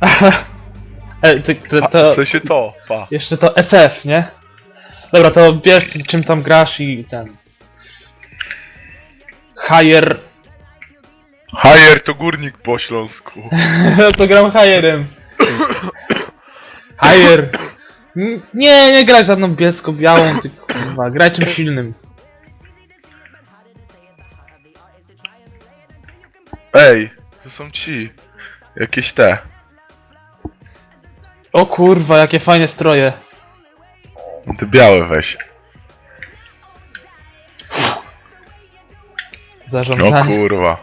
E, ty, ty, Pa, to, w sensie to, pa. jeszcze to FF, nie? Dobra, to wiesz czym tam grasz i ten... Higher... Hajer to górnik po śląsku. to gram Higherem. Higher. N- Nie, nie graj żadną bielsko-białą, ty kurwa, graj czym silnym. Ej, to są ci. Jakieś te. O kurwa, jakie fajne stroje. Te białe weź. O Zarządzanie. kurwa.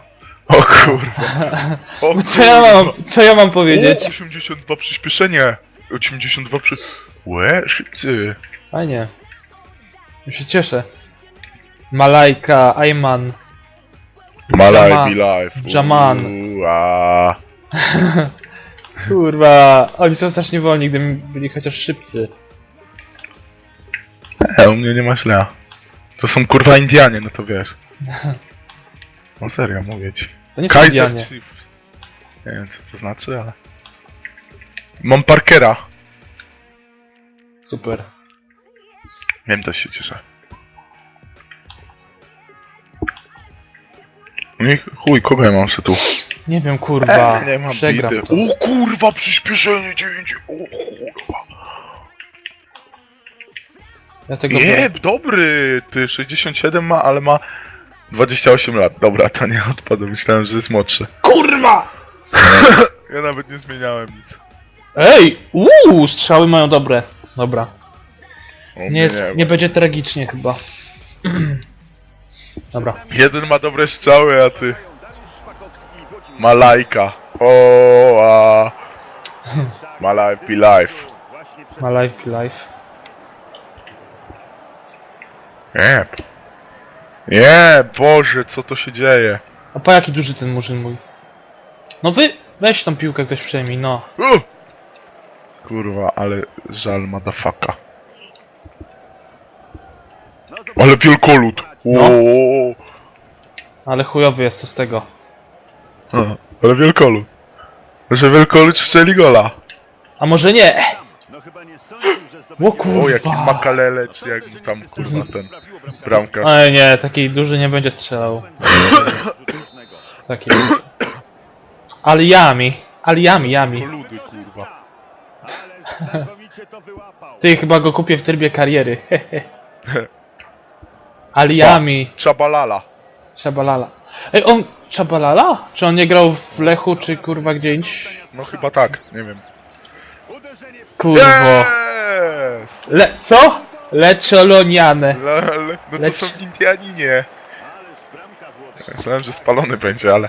O kurwa. O No co ja mam, co ja mam powiedzieć? O, 82 przyspieszenie. 82 przy... Łe, szybcy. Fajnie. Ja się cieszę. Malajka, Ayman. Malaj Jaman. be life. Jaman. Uuu, a. Kurwa, oni są strasznie wolni, gdyby byli chociaż szybcy. E, u mnie nie ma źle. To są kurwa Indianie, no to wiesz. No serio, mówię ci. To nie są Indianie. Nie wiem co to znaczy, ale... Mam Parkera. Super. Wiem, też się cieszę. Nie, chuj, kogo ja mam się tu? Nie wiem, kurwa. E, nie mam Przegram bidy. to. O kurwa, przyspieszenie 9. O kurwa. Ja tego Nie, dobry. Ty 67 ma, ale ma 28 lat. Dobra, to nie odpada. Myślałem, że jest młodszy. Kurwa! Ja nawet nie zmieniałem nic. Ej! Uuu, strzały mają dobre. Dobra. O, Nie, jest, nie będzie tragicznie chyba. Dobra. Jeden ma dobre strzały, a ty... Ma lajka. O, a... Ma life be life. Ma life be life. Nie. Nie, Boże, co to się dzieje? A po jaki duży ten murzyn mój? No wy, weź tą piłkę ktoś przejmij, no. Uh! Kurwa, ale żal motherfucka. Ale wielkolud. No. Ale chujowy jest co z tego. Ha, Ale wielkolud. Że wielkolud strzeli gola. A może nie? No chyba nie sądził, że O kurwa. O, jaki makalele, czy jak tam kurwa ten bramka. Ej nie, taki duży nie będzie strzelał. Taki. Ale jami. Ale jami, jami. Koludy, kurwa. Ale znakomicie to wyłapał. Ty chyba go kupię w trybie kariery. Ale jami. Czabalala. Szabalala. Ej, on... Szabalala? Czy on nie grał w Lechu, czy kurwa gdzieś? No chyba tak, nie wiem. Kurwo. Yes! Le... Co? Leczoloniane. Le, le, no to Leć. są Indianinie. Myślałem, że spalony będzie, ale...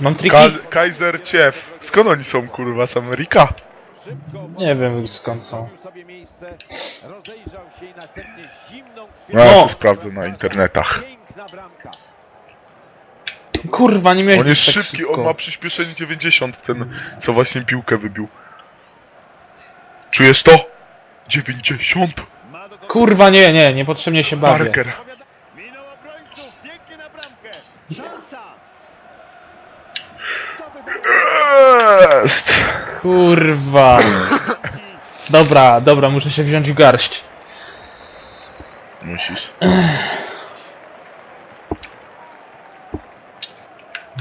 Mam triki? Ka Kaiser Cief. Skąd oni są, kurwa, z Ameryka? Nie wiem skąd są. No, ja to sprawdzę na internetach. Piękna bramka. Kurwa, nie miałeś On jest być tak szybki, szybko. on ma przyspieszenie 90, ten, co właśnie piłkę wybił. Czujesz to? 90! Ma do Kurwa, nie, nie, niepotrzebnie się bawię. Parker. Minął obrońców. Pięknie na bramkę. Szansa. Jest! Kurwa. Dobra, dobra, muszę się wziąć w garść. Musisz.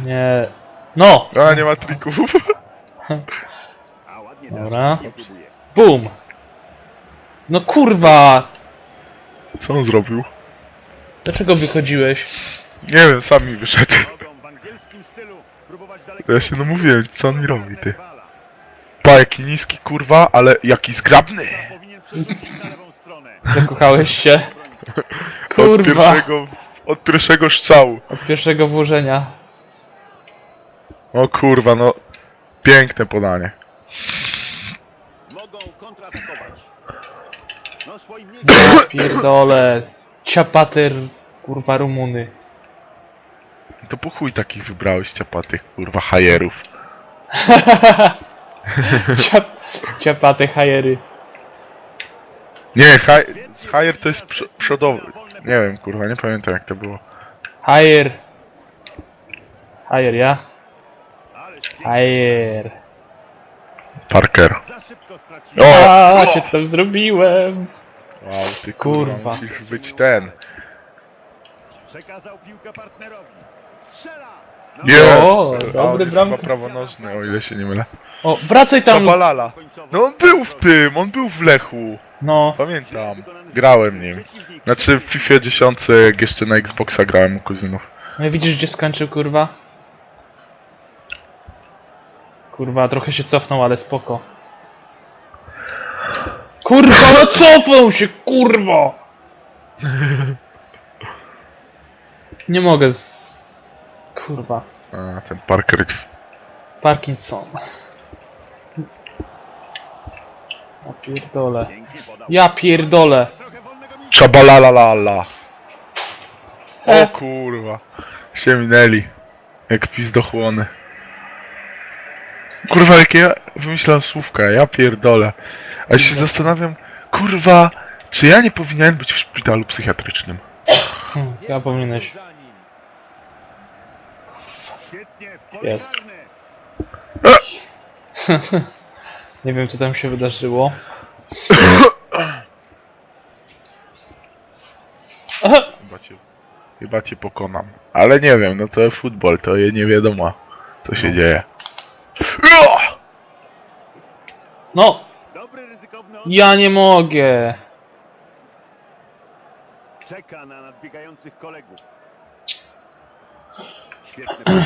Nie. No! A, nie ma trików. Dobra. Bum! No kurwa! Co on zrobił? Dlaczego wychodziłeś? Nie wiem, sam mi wyszedł. To ja się namówiłem, co on mi robi, ty. Pa, jaki niski, kurwa, ale jaki zgrabny! Powinien przeskoczyć na lewą stronę. Zakochałeś się? Od Kurwa! pierwszego, od pierwszego strzału. Od pierwszego włożenia. O kurwa, no. Piękne podanie. Mogą kontratakować. No swoim. Ja pierdolę. Ciapater, kurwa Rumuny. To po chuj takich wybrałeś ciapatych, kurwa, hajerów. Ciap, ciapate hajery. Nie, haj, hajer to jest przo, przodowy. Nie wiem, kurwa, nie pamiętam jak to było. Hajer. Hajer, ja? Hajer. Parker. O! A, się tam zrobiłem. Wow, ty kurwa, Kurwa. musisz być ten. Przekazał piłkę partnerowi. Strzela! No, Nie! O, dobry on jest bramka. chyba prawonożny, o ile się nie mylę. O, wracaj tam. No on był w tym, on był w Lechu. No, Pamiętam. Grałem nim. Przeciwnik. Znaczy w FIFA 10 jak jeszcze na Xboxa grałem u kuzynów. no i widzisz gdzie skończył, kurwa? Kurwa, trochę się cofnął, ale spoko. Kurwa, no cofnął się, kurwa! Nie mogę z... Kurwa. A, ten Parker. Parkinson. Ja pierdolę. Ja pierdolę. Miejsca. Czabalalalala. O E. kurwa. Się minęli. Jak pizdochłony. Kurwa, jakie ja wymyślam słówka, ja pierdolę. A się zastanawiam, kurwa, czy ja nie powinienem być w szpitalu psychiatrycznym? Hm, Ja powinieneś. Jest. Nie wiem co tam się wydarzyło. Chyba cię, chyba cię pokonam. Ale nie wiem, no to futbol, to je nie wiadomo, co się dzieje. No, Dobry, ryzykowny od... ja nie mogę. Czeka na nadbiegających kolegów. Świetny.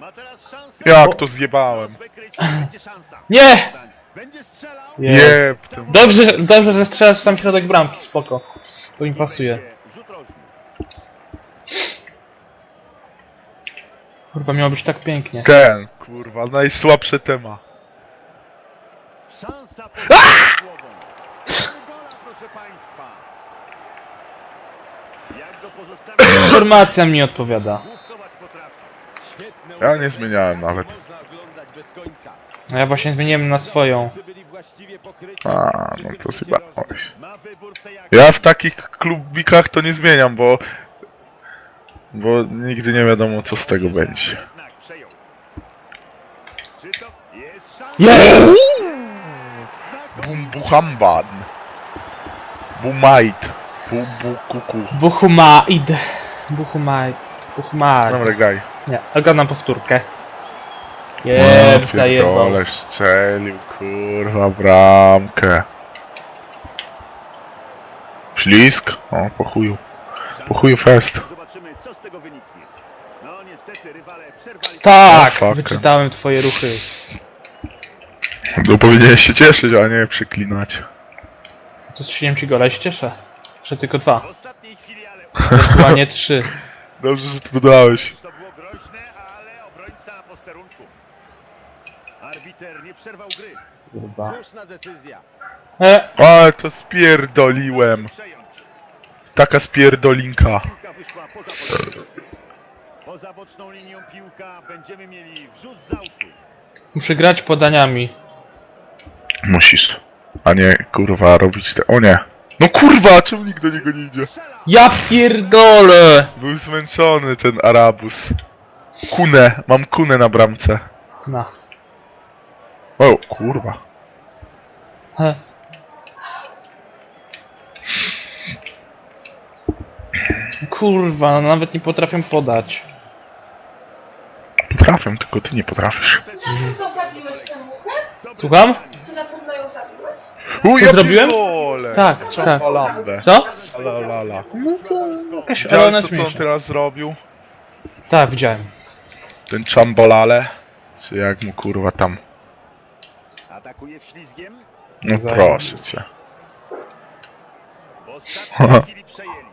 Ma teraz szansę. Jak to zjebałem? Wykryć, będzie szansa. Nie! Będzie strzelał. Jest. Jeb, ten Dobrze, że- dobrze, że strzelasz w sam środek bramki, spoko. To mi pasuje. Rzut rożny. Kurwa, miało być tak pięknie. Ten, kurwa, najsłabsze tema. Szansa pod głową. Gola, proszę państwa. Jak? Informacja mi odpowiada. Główkować potrafi. Świetne Ja nie zmieniałem nawet. Można oglądać bez końca. A ja właśnie zmieniłem na swoją. Byli właściwie pokryci. A, no to. Ma wybór w tej akcji. Ja w takich klubikach to nie zmieniam, bo... Bo nigdy nie wiadomo, co z tego będzie. Jednak przejął. Czy to jest! Bum buhamban. Bumait. Bum bu kuku. Buchumaid. Buchumaid. Buchumaid. Dobra, graj. Nie, oglądam powtórkę. No, Jest, zajebał. pierdolę, strzelił, kurwa, bramkę. Ślisk? O, po chuju. Po chuju fest. Zobaczymy, co z tego wyniknie. No niestety, rywale przerwali. Tak, fuck. wyczytałem twoje ruchy. No powinieneś się cieszyć, a nie przeklinać. To strzeliłem ci gola i się cieszę. Że tylko dwa. W ostatniej chwili, ale Ewentualnie trzy. Dobrze, że to dodałeś. to było groźne, ale obrońca na posterunku. Arbiter nie przerwał gry. Słuszna decyzja. E, Ale to spierdoliłem. Przejąć. Taka spierdolinka. Piłka wyszła poza posterunku. Poza boczną linią piłka będziemy mieli wrzut z autu. muszę grać podaniami. Musisz. A nie, kurwa, robić te... O nie. No kurwa, czemu nikt do niego nie idzie? Ja pierdolę! Był zmęczony ten Arabus. Kunę, mam kunę na bramce. Na. O, kurwa. He. Kurwa, no nawet nie potrafię podać. Potrafię, tylko ty nie potrafisz. Muchę? Słucham? Ty na pewno ją zabiłeś? U, Co zrobiłem? pierdolę. Tak, tak. Czapalambę. Co? Alalala. No to jakaś Widziałeś to, co on śmieszna. teraz zrobił? Tak, widziałem. Ten Chambalale? Czy jak mu kurwa tam? Atakuje wślizgiem. No Zajem. proszę cię. W ostatniej chwili przejęli.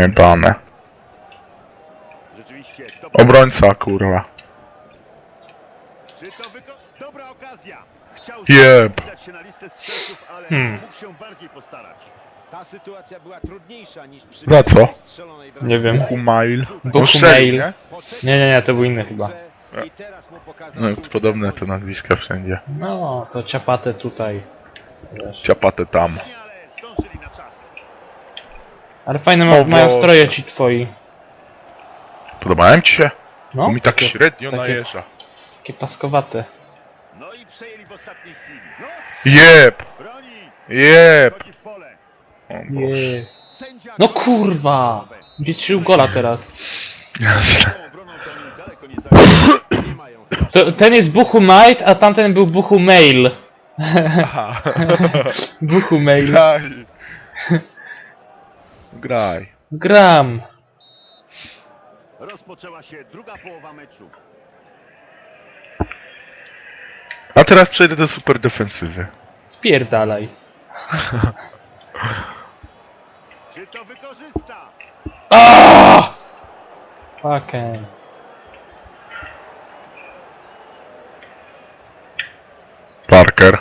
Jebane. Obrońca kurwa. czy to wyko... Dobra okazja. Chciał Jeb. zapisać się na listę strzelców, ale Hmm. mógł się bardziej postarać. Ta sytuacja była trudniejsza niż przy Na co? strzelonej bramce. Nie wiem. Humail. Buchmail. nie? Nie, nie, nie, to był inny chyba. I teraz mu pokazał No żółty podobne te nazwiska wszędzie. No, to ciapatę tutaj. Wiesz. Ciapate tam. Nie, ale zdążyli na czas. Ale fajne ma, O mają Boże. stroje ci twoi. Podobałem ci się? No, Bo mi tak takie- średnio takie- najeżdża. Takie paskowate. No i przejęli w ostatniej chwili. No, Jeb! broni, Jeb! wchodzi w pole. O Boże. Je. Sędzia No kurwa! Gdzieś strzelił gola teraz. Jasne. Tą obroną to oni daleko nie zajdą. Nie mają chyba To, ten jest Buchu Might, a tamten był Buchu Mail. Aha. Buchu Mail. Graj. Graj. Gram. Rozpoczęła się druga połowa meczu. A teraz przejdę do super defensywy. Spierdalaj. Czy to wykorzysta? Aaaa! Fucking. Parker.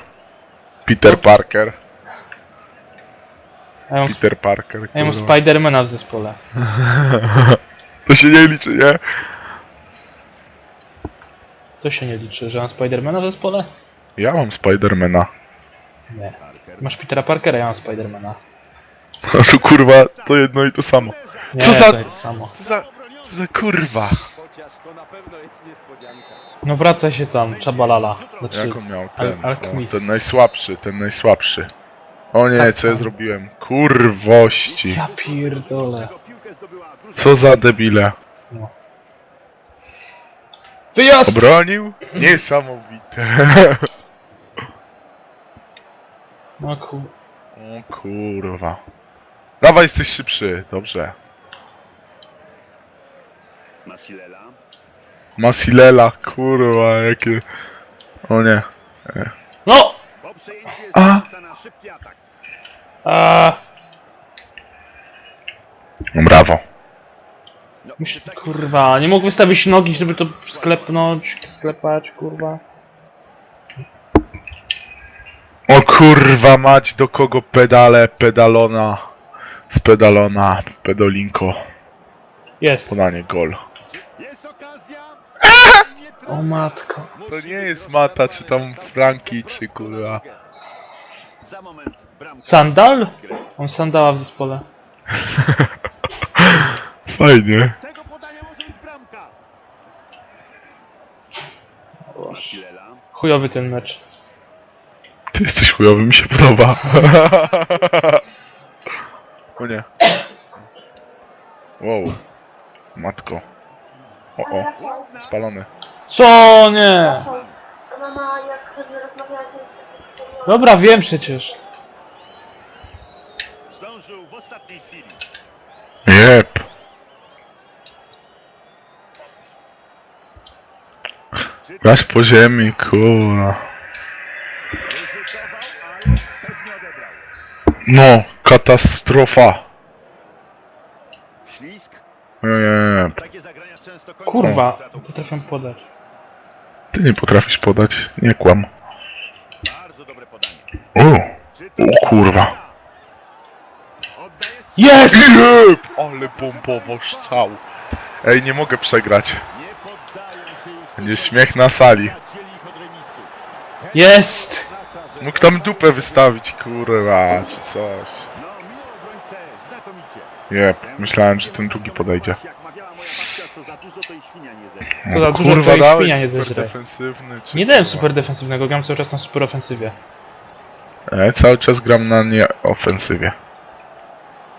Peter Parker. Ja mam, Peter Parker. ja mam kurwa. Spidermana w zespole. To się nie liczy, nie? Co się nie liczy, że mam Spidermana w zespole? Ja mam Spidermana. Nie. Masz Petera Parkera, ja mam Spidermana. No to kurwa, to jedno i to samo. Nie, Co za- to jest samo. Co za, co za kurwa? chociaż to na pewno jest niespodzianka. No wracaj się tam, Czabalala. Znaczy, Jak on miał Al- ten? Alchemist. O, ten najsłabszy, ten najsłabszy. O nie, Tak co ja samo. zrobiłem? Kurwości. ja pierdolę. Tego piłkę zdobyła drużyna. Co za debile. Wyjazd! Obronił? Niesamowite. No kur... O kurwa. Dawaj, jesteś szybszy. Dobrze. Masilela. Masilela, kurwa, jakie... O nie. No! Po przejęciu jest A. szansa na szybki atak. A, No brawo. No, musi, przy takim- kurwa, nie mógł wystawić nogi, żeby to sklepnąć, sklepać, kurwa. O kurwa mać, do kogo pedale, pedalona. Z pedalona, pedolinko. Jest. Podanie gol. Jest okazja. Nie trafi. O matko. To nie jest Mata, czy tam Franki, czy kurwa. Za moment bramka. Sandal? On sandała w zespole. Fajnie. Z tego podania może być bramka. Masilela. Chujowy ten mecz. Ty jesteś chujowy, mi się podoba. O nie. Wow. Matko. O, o. Spalony. Co nie? Mama jak rozmawiacie, Dobra, wiem przecież. Zdążył w ostatniej chwili. Jep. Grać po ziemi, kurwa. ryzykował, ale pewnie odebrał. No, katastrofa. Ślisk. Jep. Takie zagrania często kończą Kurwa, utratą. potrafię podać. Ty nie potrafisz podać, nie kłam. Bardzo dobre podanie. O, Czy to o kurwa. Oddaje Jest! Ale bombowo strzał. Ej, nie mogę przegrać. Nie poddają się już. Będzie śmiech na sali. Jest! Mógł tam dupę wystawić, kurwa, czy coś. No. Jep, myślałem, że ten drugi podejdzie. Co za dużo, to i świnia nie zeżre. Co za dużo, kurwa, to i świnia nie super zeżre. defensywny, czy Nie dałem kurwa? super defensywnego, gram cały czas na super ofensywie. Ja cały czas gram na nieofensywie.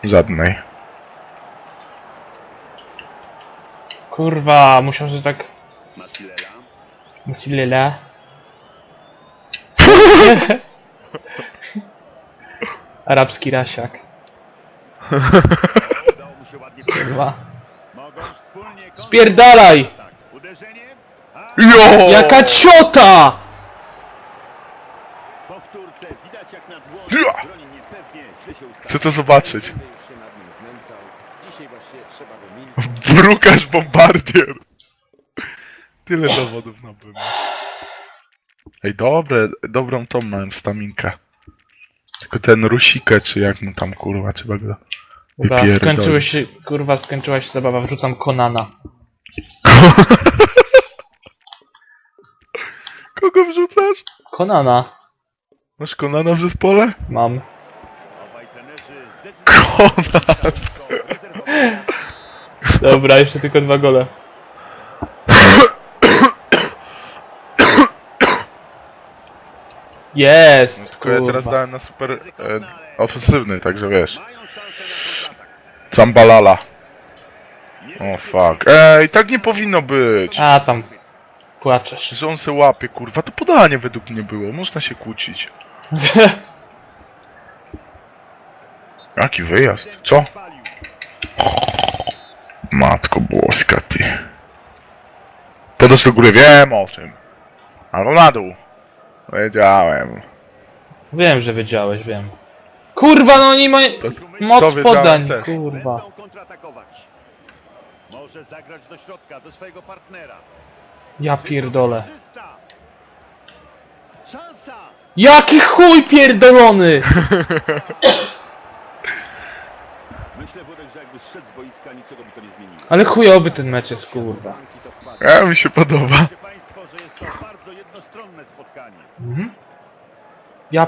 Żadnej. Kurwa, musiał, że tak... Masilela. Musilela. Arabski rasiak. Spierdalaj! Jo! Jaka ciota! Chcę to zobaczyć. Brukasz bombardier! Tyle dowodów nabyłem. Ej, dobre, dobrą tą mam staminkę. Tylko ten Rusikę, czy jak mu tam kurwa, trzeba go Kurwa, wypierdolić. skończyły się, kurwa, skończyła się zabawa, wrzucam Konana. Kogo wrzucasz? Konana. Masz Konana w zespole? Mam. Zdecydowanie Dobra, jeszcze tylko dwa gole. Jest! Tylko ja teraz dałem na super e, ofensywny, także wiesz. Zambalala. O fuck. Ej, tak nie powinno być. A tam. Płaczesz. Że on se łapie, kurwa, to podanie według mnie było, można się kłócić. Jaki wyjazd? Co? Matko boska, ty. Podasz do góry, wiem o tym. Albo na dół. Wiedziałem. Wiem, że wiedziałeś, wiem. Kurwa, no nie ma... To, Moc wiedziałem podań, też. kurwa. Będą kontratakować. Może zagrać do środka, do swojego partnera. Ja pierdolę. Szansa! Jaki chuj pierdolony! Myślę, że jakby zszedł z boiska, niczego by to nie zmieniło. Ale chujowy ten mecz jest, kurwa. Ja mi się podoba. Wiecie Państwo, że jest to bardzo jednostronne spotkanie. Mhm. Ja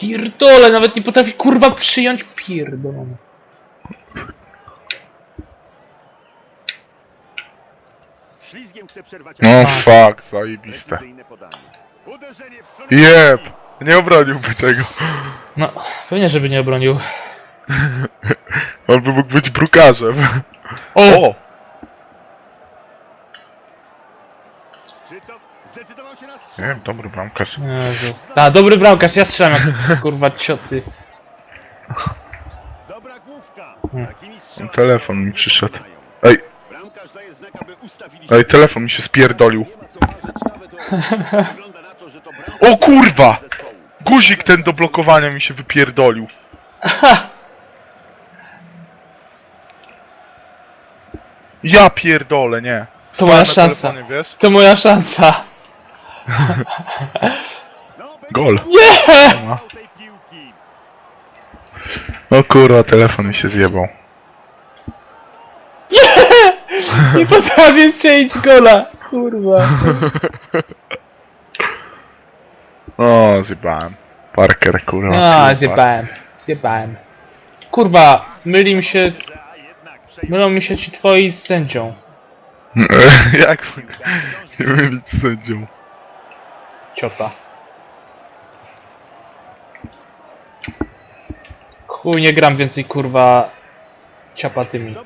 pierdolę, nawet nie potrafi kurwa przyjąć pierdolony. Ślizgiem chce przerwać No atak. fuck, zajebiste. Precyzyjne podanie. Uderzenie w stronę... Jeb! Nie obroniłby tego. No, pewnie, żeby nie obronił. On by mógł być brukarzem. O! O! Czy to zdecydował się na Nie wiem, dobry bramkarz. Jezu. A, dobry bramkarz, ja strzelam jak kurwa cioty. Dobra główka. Hmm. Takimi strzałami Telefon mi przyszedł. Ej, Bramkarz daje znak, aby ustawili ej, telefon mi się spierdolił. Nie ma co marzyć nawet o Wygląda na to, że to bramkarz O kurwa! zespołu. Guzik ten do blokowania mi się wypierdolił. Ja pierdolę, nie. To moja Na szansa. telefonie, wiesz? To moja szansa. No, Gol. Nie! tej piłki. O kurwa, telefon mi się zjebał. Nie potrafię strzelić gola. Kurwa. O, zjebałem. Parker, kurwa. A, kurwa. zjebałem. Zjebałem. Kurwa, myli mi się... A Mylą mi się ci twoi z sędzią. Jak nie mylić z sędzią? Ciota. Chuj, nie gram więcej kurwa ciapatymi.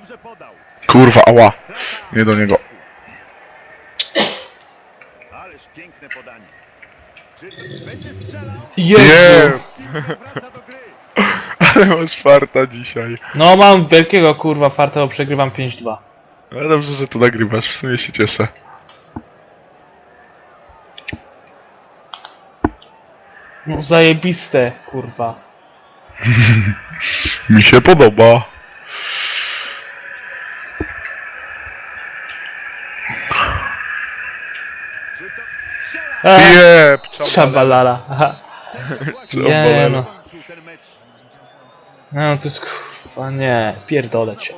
Kurwa, ała. Nie do niego. Ależ piękne podanie. Czy będzie strzelał? Jezu! Nie, Piłka wraca do gry. ale masz farta dzisiaj. No mam wielkiego kurwa farta, bo przegrywam 5-2. Ale dobrze, że to nagrywasz, w sumie się cieszę. No zajebiste, kurwa. Mi się podoba. Eee, Jeb, Szabalala. Aha. Nie, no. No to jest kurwa, nie, pierdolę cię.